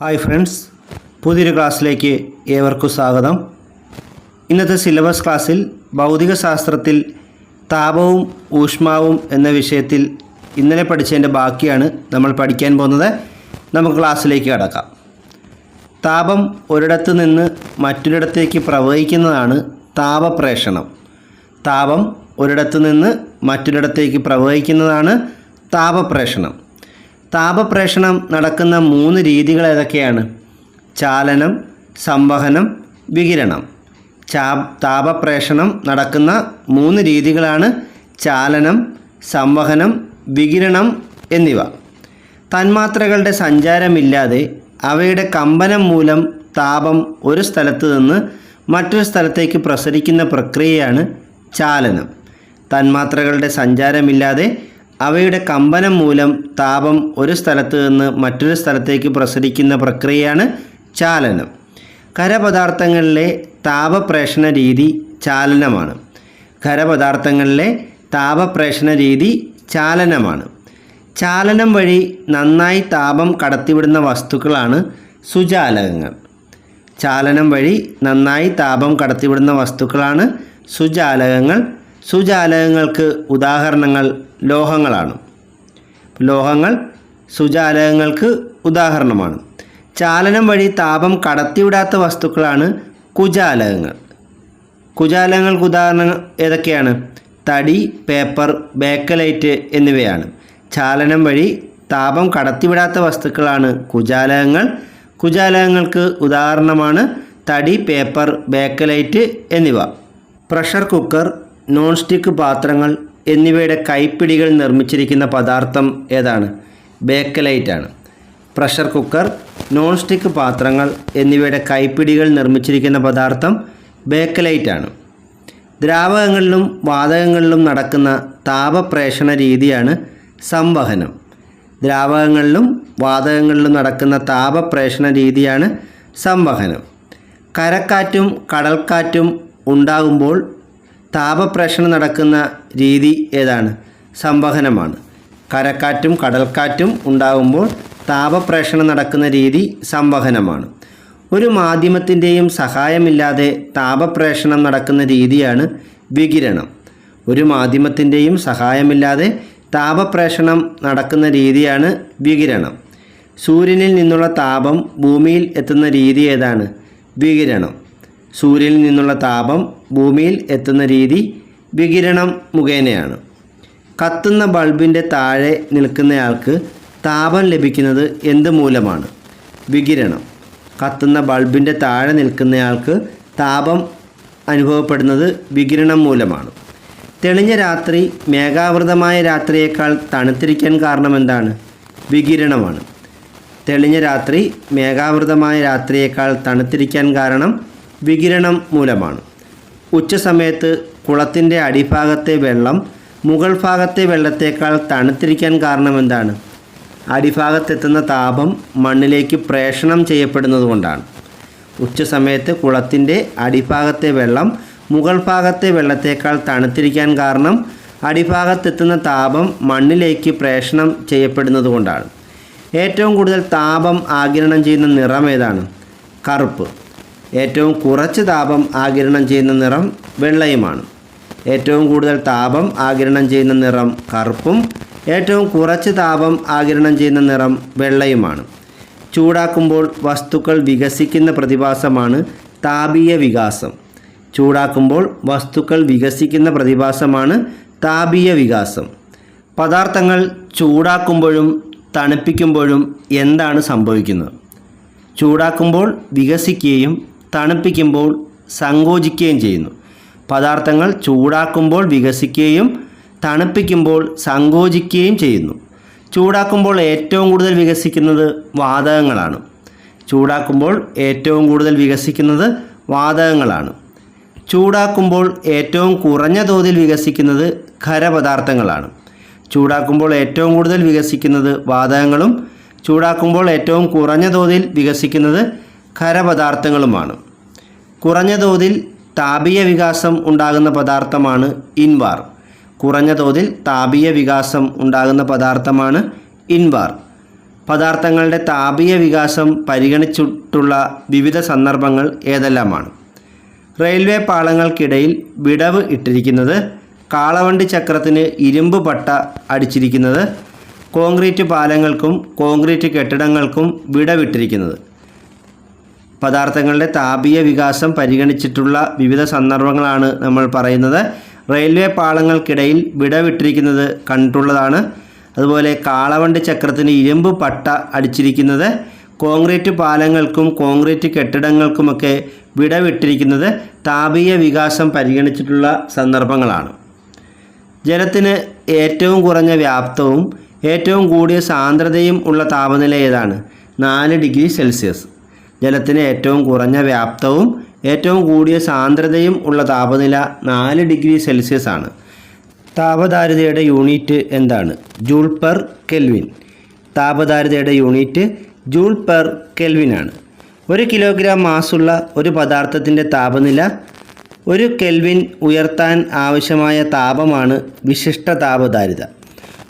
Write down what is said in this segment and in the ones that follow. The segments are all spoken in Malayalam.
ഹായ് ഫ്രണ്ട്സ് പുതിയൊരു ക്ലാസ്സിലേക്ക് ഏവർക്കും സ്വാഗതം. ഇന്നത്തെ സിലബസ് ക്ലാസ്സിൽ ഭൗതികശാസ്ത്രത്തിൽ താപവും ഊഷ്മാവും എന്ന വിഷയത്തിൽ ഇന്നലെ പഠിച്ചതിന്റെ ബാക്കിയാണ് നമ്മൾ പഠിക്കാൻ പോകുന്നത്. നമുക്ക് ക്ലാസ്സിലേക്ക് കടക്കാം. താപം ഒരിടത്ത് നിന്ന് മറ്റൊരിടത്തേക്ക് പ്രവഹിക്കുന്നതാണ് താപപ്രേഷണം. താപം ഒരിടത്ത് നിന്ന് മറ്റൊരിടത്തേക്ക് പ്രവഹിക്കുന്നതാണ് താപപ്രേഷണം. താപപ്രേഷണം നടക്കുന്ന മൂന്ന് രീതികൾ ഏതൊക്കെയാണ്? ചാലനം സംവഹനം വികിരണം. ചാ താപപ്രേഷണം നടക്കുന്ന മൂന്ന് രീതികളാണ് ചാലനം സംവഹനം വികിരണം എന്നിവ. തന്മാത്രകളുടെ സഞ്ചാരമില്ലാതെ അവയുടെ കമ്പനം മൂലം താപം ഒരു സ്ഥലത്ത് നിന്ന് മറ്റൊരു സ്ഥലത്തേക്ക് പ്രസരിക്കുന്ന പ്രക്രിയയാണ് ചാലനം. തന്മാത്രകളുടെ സഞ്ചാരമില്ലാതെ അവയുടെ കമ്പനം മൂലം താപം ഒരു സ്ഥലത്ത് നിന്ന് മറ്റൊരു സ്ഥലത്തേക്ക് പ്രസരിക്കുന്ന പ്രക്രിയയാണ് ചാലനം. ഖരപദാർത്ഥങ്ങളിലെ താപപ്രേഷണ രീതി ചാലനമാണ്. ഖരപദാർത്ഥങ്ങളിലെ താപപ്രേഷണ രീതി ചാലനമാണ്. ചാലനം വഴി നന്നായി താപം കടത്തിവിടുന്ന വസ്തുക്കളാണ് സുചാലകങ്ങൾ. ചാലനം വഴി നന്നായി താപം കടത്തിവിടുന്ന വസ്തുക്കളാണ് സുജാലകങ്ങൾ സുജാലകങ്ങൾക്ക് ഉദാഹരണങ്ങൾ ലോഹങ്ങളാണ്. ലോഹങ്ങൾ സുജാലകങ്ങൾക്ക് ഉദാഹരണമാണ്. ചാലനം വഴി താപം കടത്തിവിടാത്ത വസ്തുക്കളാണ് കുജാലകങ്ങൾ കുജാലകങ്ങൾക്ക് ഉദാഹരണങ്ങൾ ഏതൊക്കെയാണ്? തടി പേപ്പർ ബേക്കലൈറ്റ് എന്നിവയാണ്. ചാലനം വഴി താപം കടത്തിവിടാത്ത വസ്തുക്കളാണ് കുജാലകങ്ങൾ കുജാലകങ്ങൾക്ക് ഉദാഹരണമാണ് തടി പേപ്പർ ബേക്കലൈറ്റ് എന്നിവ. പ്രഷർ കുക്കർ നോൺ സ്റ്റിക്ക് പാത്രങ്ങൾ എന്നിവയുടെ കൈപ്പിടികൾ നിർമ്മിച്ചിരിക്കുന്ന പദാർത്ഥം ഏതാണ്? ബേക്കലൈറ്റ് ആണ്. പ്രഷർ കുക്കർ നോൺ സ്റ്റിക്ക് പാത്രങ്ങൾ എന്നിവയുടെ കൈപ്പിടികൾ നിർമ്മിച്ചിരിക്കുന്ന പദാർത്ഥം ബേക്കലൈറ്റ് ആണ്. ദ്രാവകങ്ങളിലും വാതകങ്ങളിലും നടക്കുന്ന താപപ്രേഷണ രീതിയാണ് സംവഹനം. ദ്രാവകങ്ങളിലും വാതകങ്ങളിലും നടക്കുന്ന താപപ്രേഷണ രീതിയാണ് സംവഹനം. കരക്കാറ്റും കടൽക്കാറ്റും ഉണ്ടാകുമ്പോൾ താപപ്രേഷണം നടക്കുന്ന രീതി ഏതാണ്? സംവഹനമാണ്. കരക്കാറ്റും കടൽക്കാറ്റും ഉണ്ടാകുമ്പോൾ താപപ്രേഷണം നടക്കുന്ന രീതി സംവഹനമാണ്. ഒരു മാധ്യമത്തിന്റെയും സഹായമില്ലാതെ താപപ്രേഷണം നടക്കുന്ന രീതിയാണ് വികിരണം. ഒരു മാധ്യമത്തിന്റെയും സഹായമില്ലാതെ താപപ്രേഷണം നടക്കുന്ന രീതിയാണ് വികിരണം. സൂര്യനിൽ നിന്നുള്ള താപം ഭൂമിയിൽ എത്തുന്ന രീതി ഏതാണ്? വികിരണം. സൂര്യനിൽ നിന്നുള്ള താപം ഭൂമിയിൽ എത്തുന്ന രീതി വികിരണം മുഖേനയാണ്. കത്തുന്ന ബൾബിന്റെ താഴെ നിൽക്കുന്നയാൾക്ക് താപം ലഭിക്കുന്നത് എന്ത് മൂലമാണ്? വികിരണം. കത്തുന്ന ബൾബിന്റെ താഴെ നിൽക്കുന്നയാൾക്ക് താപം അനുഭവപ്പെടുന്നത് വികിരണം മൂലമാണ്. തെളിഞ്ഞ രാത്രി മേഘാവൃതമായ രാത്രിയേക്കാൾ തണുത്തിരിക്കാൻ കാരണം എന്താണ്? വികിരണമാണ്. തെളിഞ്ഞ രാത്രി മേഘാവൃതമായ രാത്രിയേക്കാൾ തണുത്തിരിക്കാൻ കാരണം വികിരണം മൂലമാണ്. ഉച്ചസമയത്ത് കുളത്തിന്റെ അടിഭാഗത്തെ വെള്ളം മുകൾ ഭാഗത്തെ വെള്ളത്തേക്കാൾ തണുത്തിരിക്കാൻ കാരണം എന്താണ് അടിഭാഗത്തെത്തുന്ന താപം മണ്ണിലേക്ക് പ്രേഷണം ചെയ്യപ്പെടുന്നതുകൊണ്ടാണ്. ഉച്ചസമയത്ത് കുളത്തിന്റെ അടിഭാഗത്തെ വെള്ളം മുകൾ ഭാഗത്തെ വെള്ളത്തേക്കാൾ തണുത്തിരിക്കാൻ കാരണം അടിഭാഗത്തെത്തുന്ന താപം മണ്ണിലേക്ക് പ്രേഷണം ചെയ്യപ്പെടുന്നതുകൊണ്ടാണ്. ഏറ്റവും കൂടുതൽ താപം ആഗിരണം ചെയ്യുന്ന നിറം ഏതാണ്? കറുപ്പ്. ഏറ്റവും കുറച്ച് താപം ആഗിരണം ചെയ്യുന്ന നിറം വെള്ളയുമാണ്. ഏറ്റവും കൂടുതൽ താപം ആഗിരണം ചെയ്യുന്ന നിറം കറുപ്പും ഏറ്റവും കുറച്ച് താപം ആഗിരണം ചെയ്യുന്ന നിറം വെള്ളയുമാണ്. ചൂടാക്കുമ്പോൾ വസ്തുക്കൾ വികസിക്കുന്ന പ്രതിഭാസമാണ് താപീയ വികാസം. ചൂടാക്കുമ്പോൾ വസ്തുക്കൾ വികസിക്കുന്ന പ്രതിഭാസമാണ് താപീയ വികാസം. പദാർത്ഥങ്ങൾ ചൂടാക്കുമ്പോഴും തണുപ്പിക്കുമ്പോഴും എന്താണ് സംഭവിക്കുന്നത്? ചൂടാക്കുമ്പോൾ വികസിക്കുകയും തണുപ്പിക്കുമ്പോൾ സങ്കോചിക്കുകയും ചെയ്യുന്നു. പദാർത്ഥങ്ങൾ ചൂടാക്കുമ്പോൾ വികസിക്കുകയും തണുപ്പിക്കുമ്പോൾ സങ്കോചിക്കുകയും ചെയ്യുന്നു. ചൂടാക്കുമ്പോൾ ഏറ്റവും കൂടുതൽ വികസിക്കുന്നത് വാതകങ്ങളാണ്. ചൂടാക്കുമ്പോൾ ഏറ്റവും കൂടുതൽ വികസിക്കുന്നത് വാതകങ്ങളാണ്. ചൂടാക്കുമ്പോൾ ഏറ്റവും കുറഞ്ഞ തോതിൽ വികസിക്കുന്നത് ഖരപദാർത്ഥങ്ങളാണ്. ചൂടാക്കുമ്പോൾ ഏറ്റവും കൂടുതൽ വികസിക്കുന്നത് വാതകങ്ങളും ചൂടാക്കുമ്പോൾ ഏറ്റവും കുറഞ്ഞ തോതിൽ വികസിക്കുന്നത് ഖരപദാർത്ഥങ്ങളുമാണ്. കുറഞ്ഞ തോതിൽ താപീയ വികാസം ഉണ്ടാകുന്ന പദാർത്ഥമാണ് ഇൻവാർ. കുറഞ്ഞ തോതിൽ താപീയ വികാസം ഉണ്ടാകുന്ന പദാർത്ഥമാണ് ഇൻവാർ. പദാർത്ഥങ്ങളുടെ താപീയ വികാസം പരിഗണിച്ചിട്ടുള്ള വിവിധ സന്ദർഭങ്ങൾ ഏതെല്ലാമാണ്? റെയിൽവേ പാളങ്ങൾക്കിടയിൽ വിടവ് ഇട്ടിരിക്കുന്നത് കാളവണ്ടി ചക്രത്തിന് ഇരുമ്പ് പട്ട അടിച്ചിരിക്കുന്നത് കോൺക്രീറ്റ് പാലങ്ങൾക്കും കോൺക്രീറ്റ് കെട്ടിടങ്ങൾക്കും വിടവിട്ടിരിക്കുന്നത്. പദാർത്ഥങ്ങളുടെ താപീയ വികാസം പരിഗണിച്ചിട്ടുള്ള വിവിധ സന്ദർഭങ്ങളാണ് നമ്മൾ പറയുന്നത്. റെയിൽവേ പാളങ്ങൾക്കിടയിൽ വിടവിട്ടിരിക്കുന്നത് കണ്ടിട്ടുള്ളതാണ്. അതുപോലെ കാളവണ്ടി ചക്രത്തിന് ഇരുമ്പ് പട്ട അടിച്ചിരിക്കുന്നത്. കോൺക്രീറ്റ് പാലങ്ങൾക്കും കോൺക്രീറ്റ് കെട്ടിടങ്ങൾക്കുമൊക്കെ വിടവിട്ടിരിക്കുന്നത് താപീയ വികാസം പരിഗണിച്ചിട്ടുള്ള സന്ദർഭങ്ങളാണ്. ജലത്തിന് ഏറ്റവും കുറഞ്ഞ വ്യാപ്തവും ഏറ്റവും കൂടിയ സാന്ദ്രതയും ഉള്ള താപനില ഏതാണ്? നാല് ഡിഗ്രി സെൽഷ്യസ്. ജലത്തിന് ഏറ്റവും കുറഞ്ഞ വ്യാപ്തവും ഏറ്റവും കൂടിയ സാന്ദ്രതയും ഉള്ള താപനില നാല് ഡിഗ്രി സെൽഷ്യസ് ആണ്. താപധാരിതയുടെ യൂണിറ്റ് എന്താണ്? Joule per kelvin. താപധാരിതയുടെ unit joule per kelvin ആണ്. ഒരു കിലോഗ്രാം മാസുള്ള ഒരു പദാർത്ഥത്തിന്റെ താപനില ഒരു കെൽവിൻ ഉയർത്താൻ ആവശ്യമായ താപമാണ് വിശിഷ്ട താപധാരിത.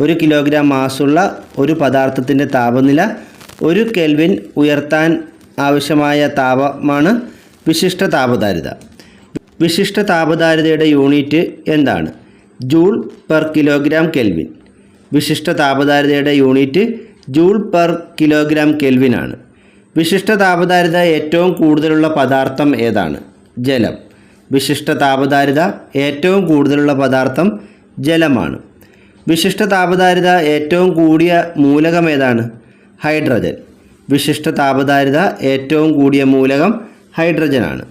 ഒരു കിലോഗ്രാം മാസുള്ള ഒരു പദാർത്ഥത്തിന്റെ താപനില ഒരു കെൽവിൻ ഉയർത്താൻ ആവശ്യമായ താപമാണ് വിശിഷ്ട താപധാരിത. വിശിഷ്ട താപധാരിതയുടെ യൂണിറ്റ് എന്താണ്? Joule per kilogram kelvin. വിശിഷ്ട താപധാരിതയുടെ യൂണിറ്റ് ജൂൾ പെർ കിലോഗ്രാം കെൽവിനാണ്. വിശിഷ്ട താപധാരിത ഏറ്റവും കൂടുതലുള്ള പദാർത്ഥം ഏതാണ്? ജലം. വിശിഷ്ട താപധാരിത ഏറ്റവും കൂടുതലുള്ള പദാർത്ഥം ജലമാണ്. വിശിഷ്ട താപധാരിത ഏറ്റവും കൂടിയ മൂലകം ഏതാണ്? ഹൈഡ്രജൻ. വിശിഷ്ട താപധാരിത ഏറ്റവും കൂടിയ മൂലകം ഹൈഡ്രജനാണ്.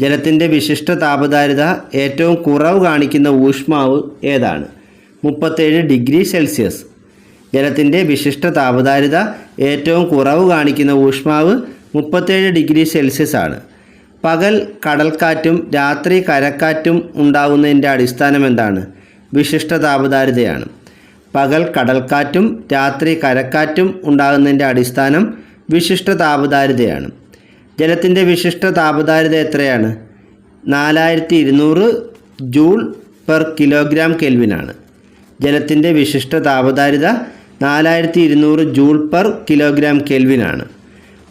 ജലത്തിന്റെ വിശിഷ്ട താപധാരിത ഏറ്റവും കുറവ് കാണിക്കുന്ന ഊഷ്മാവ് ഏതാണ്? മുപ്പത്തേഴ് ഡിഗ്രി സെൽഷ്യസ്. ജലത്തിന്റെ വിശിഷ്ട താപധാരിത ഏറ്റവും കുറവ് കാണിക്കുന്ന ഊഷ്മാവ് മുപ്പത്തേഴ് ഡിഗ്രി സെൽഷ്യസ് ആണ്. പകൽ കടൽക്കാറ്റും രാത്രി കരക്കാറ്റും ഉണ്ടാകുന്നതിന്റെ അടിസ്ഥാനം എന്താണ്? വിശിഷ്ട താപധാരിതയാണ്. പകൽ കടൽക്കാറ്റും രാത്രി കരക്കാറ്റും ഉണ്ടാകുന്നതിന്റെ അടിസ്ഥാനം വിശിഷ്ട താപധാരിതയാണ് ജലത്തിന്റെ വിശിഷ്ട താപധാരിത എത്രയാണ്? നാലായിരത്തി ഇരുന്നൂറ് ജൂൾ പെർ കിലോഗ്രാം കെൽവിനാണ്. ജലത്തിന്റെ വിശിഷ്ട താപധാരിത നാലായിരത്തി ഇരുന്നൂറ് ജൂൾ പെർ കിലോഗ്രാം കെൽവിനാണ്.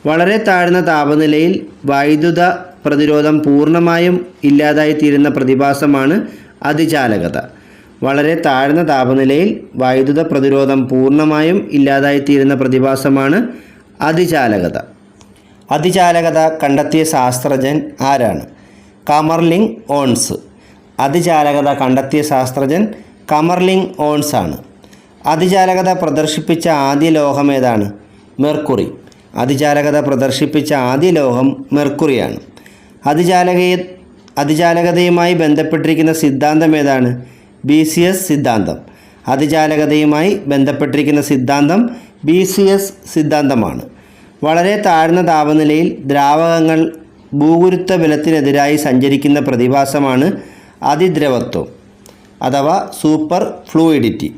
വളരെ താഴ്ന്ന താപനിലയിൽ വൈദ്യുത പ്രതിരോധം പൂർണമായും ഇല്ലാതായിത്തീരുന്ന പ്രതിഭാസമാണ് അതിചാലകത വളരെ താഴ്ന്ന താപനിലയിൽ വൈദ്യുത പ്രതിരോധം പൂർണമായും ഇല്ലാതായിത്തീരുന്ന പ്രതിഭാസമാണ് അതിചാലകത. അതിചാലകത കണ്ടെത്തിയ ശാസ്ത്രജ്ഞൻ ആരാണ്? Kamerlingh Onnes. അതിചാലകത കണ്ടെത്തിയ ശാസ്ത്രജ്ഞൻ കമർലിംഗ് ഓൺസ് ആണ്. അതിചാലകത പ്രദർശിപ്പിച്ച ആദ്യ ലോഹം ഏതാണ്? മെർക്കുറി. അതിചാലകത പ്രദർശിപ്പിച്ച ആദ്യ ലോഹം മെർക്കുറിയാണ്. അതിചാലകയെ അതിചാലകതയുമായി ബന്ധപ്പെട്ടിരിക്കുന്ന സിദ്ധാന്തം ഏതാണ്? ബി സി എസ് സിദ്ധാന്തം. അതിചാലകതയുമായി ബന്ധപ്പെട്ടിരിക്കുന്ന സിദ്ധാന്തം ബി സി എസ് സിദ്ധാന്തമാണ്. വളരെ താഴ്ന്ന താപനിലയിൽ ദ്രാവകങ്ങൾ ഭൂഗുരുത്വ ബലത്തിനെതിരായി സഞ്ചരിക്കുന്ന പ്രതിഭാസമാണ് അതിദ്രവത്വം അഥവാ സൂപ്പർ ഫ്ലൂയിഡിറ്റി.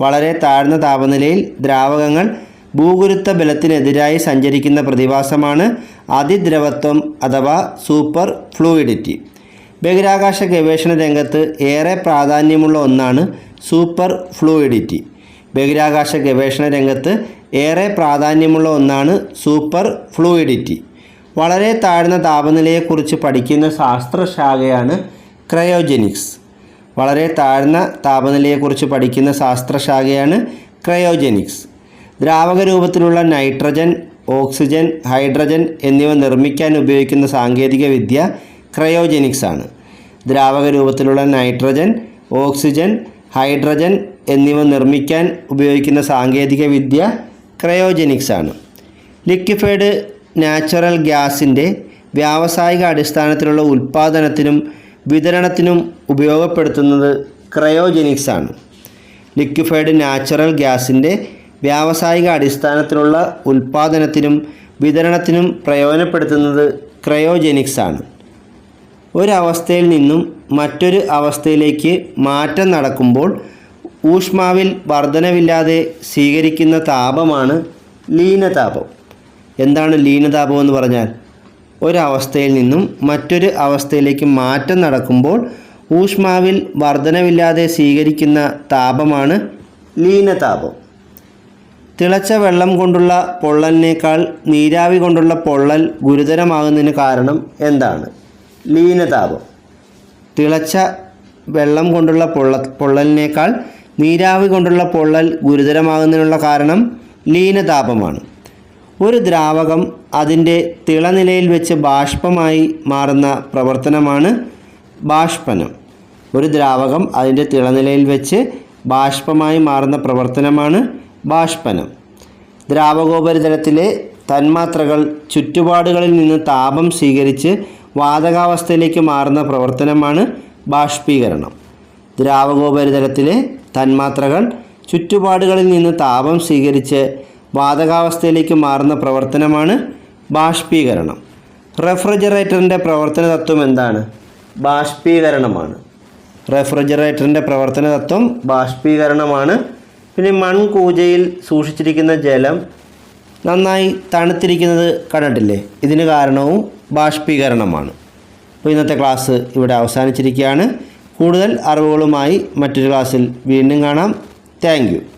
വളരെ താഴ്ന്ന താപനിലയിൽ ദ്രാവകങ്ങൾ ഭൂഗുരുത്വ ബലത്തിനെതിരായി സഞ്ചരിക്കുന്ന പ്രതിഭാസമാണ് അതിദ്രവത്വം അഥവാ സൂപ്പർ ഫ്ലൂയിഡിറ്റി. ബഹിരാകാശ ഗവേഷണ രംഗത്ത് ഏറെ പ്രാധാന്യമുള്ള ഒന്നാണ് സൂപ്പർ ഫ്ലൂയിഡിറ്റി. ബഹിരാകാശ ഗവേഷണ രംഗത്ത് ഏറെ പ്രാധാന്യമുള്ള ഒന്നാണ് സൂപ്പർ ഫ്ലൂയിഡിറ്റി. വളരെ താഴ്ന്ന താപനിലയെക്കുറിച്ച് പഠിക്കുന്ന ശാസ്ത്രശാഖയാണ് ക്രയോജനിക്സ്. വളരെ താഴ്ന്ന താപനിലയെക്കുറിച്ച് പഠിക്കുന്ന ശാസ്ത്രശാഖയാണ് ക്രയോജനിക്സ്. ദ്രാവക രൂപത്തിലുള്ള നൈട്രജൻ ഓക്സിജൻ ഹൈഡ്രജൻ എന്നിവ നിർമ്മിക്കാൻ ഉപയോഗിക്കുന്ന സാങ്കേതിക വിദ്യ ക്രയോജനിക്സ് ആണ് ദ്രാവക രൂപത്തിലുള്ള നൈട്രജൻ ഓക്സിജൻ ഹൈഡ്രജൻ എന്നിവ നിർമ്മിക്കാൻ ഉപയോഗിക്കുന്ന സാങ്കേതിക വിദ്യ ക്രയോജനിക്സ് ആണ് ലിക്വിഫൈഡ് നാച്ചുറൽ ഗ്യാസിന്റെ വ്യാവസായിക അടിസ്ഥാനത്തിലുള്ള ഉൽപ്പാദനത്തിനും വിതരണത്തിനും ഉപയോഗപ്പെടുത്തുന്നത് ക്രയോജനിക്സ് ആണ് ലിക്വിഫൈഡ് നാച്ചുറൽ ഗ്യാസിന്റെ വ്യാവസായിക അടിസ്ഥാനത്തിലുള്ള ഉൽപ്പാദനത്തിനും വിതരണത്തിനും പ്രയോജനപ്പെടുത്തുന്നത് ക്രയോജനിക്സ് ആണ് ഒരവസ്ഥയിൽ നിന്നും മറ്റൊരു അവസ്ഥയിലേക്ക് മാറ്റം നടക്കുമ്പോൾ ഊഷ്മാവിൽ വർധനവില്ലാതെ സ്വീകരിക്കുന്ന താപമാണ് ലീനതാപം. എന്താണ് ലീനതാപം എന്ന് പറഞ്ഞാൽ? ഒരവസ്ഥയിൽ നിന്നും മറ്റൊരു അവസ്ഥയിലേക്ക് മാറ്റം നടക്കുമ്പോൾ ഊഷ്മാവിൽ വർധനവില്ലാതെ സ്വീകരിക്കുന്ന താപമാണ് ലീനതാപം. തിളച്ച വെള്ളം കൊണ്ടുള്ള പൊള്ളലിനേക്കാൾ നീരാവി കൊണ്ടുള്ള പൊള്ളൽ ഗുരുതരമാകുന്നതിന് കാരണം എന്താണ്? ലീനതാപം. തിളച്ച വെള്ളം കൊണ്ടുള്ള പൊള്ള പൊള്ളലിനേക്കാൾ നീരാവി കൊണ്ടുള്ള പൊള്ളൽ ഗുരുതരമാകുന്നതിനുള്ള കാരണം ലീനതാപമാണ്. ഒരു ദ്രാവകം അതിന്റെ തിളനിലയിൽ വെച്ച് ബാഷ്പമായി മാറുന്ന പ്രവർത്തനമാണ് ബാഷ്പനം. ഒരു ദ്രാവകം അതിന്റെ തിളനിലയിൽ വെച്ച് ബാഷ്പമായി മാറുന്ന പ്രവർത്തനമാണ് ബാഷ്പനം. ദ്രാവകോപരിതലത്തിലെ തന്മാത്രകൾ ചുറ്റുപാടുകളിൽ നിന്ന് താപം സ്വീകരിച്ച് വാതകാവസ്ഥയിലേക്ക് മാറുന്ന പ്രവർത്തനമാണ് ബാഷ്പീകരണം. ദ്രാവകോപരിതലത്തിലെ തന്മാത്രകൾ ചുറ്റുപാടുകളിൽ നിന്ന് താപം സ്വീകരിച്ച് വാതകാവസ്ഥയിലേക്ക് മാറുന്ന പ്രവർത്തനമാണ് ബാഷ്പീകരണം. റെഫ്രിജറേറ്ററിന്റെ പ്രവർത്തന തത്വം എന്താണ്? ബാഷ്പീകരണമാണ്. റെഫ്രിജറേറ്ററിന്റെ പ്രവർത്തന തത്വം ബാഷ്പീകരണമാണ്. പിന്നെ മൺകൂജയിൽ സൂക്ഷിച്ചിരിക്കുന്ന ജലം നന്നായി തണുത്തിരിക്കുന്നത് കണ്ടിട്ടില്ലേ? ഇതിന് കാരണവും ബാഷ്പീകരണമാണ്. അപ്പോൾ ഇന്നത്തെ ക്ലാസ് ഇവിടെ അവസാനിച്ചിരിക്കുകയാണ്. കൂടുതൽ അറിവുകളുമായി മറ്റൊരു ക്ലാസ്സിൽ വീണ്ടും കാണാം. താങ്ക്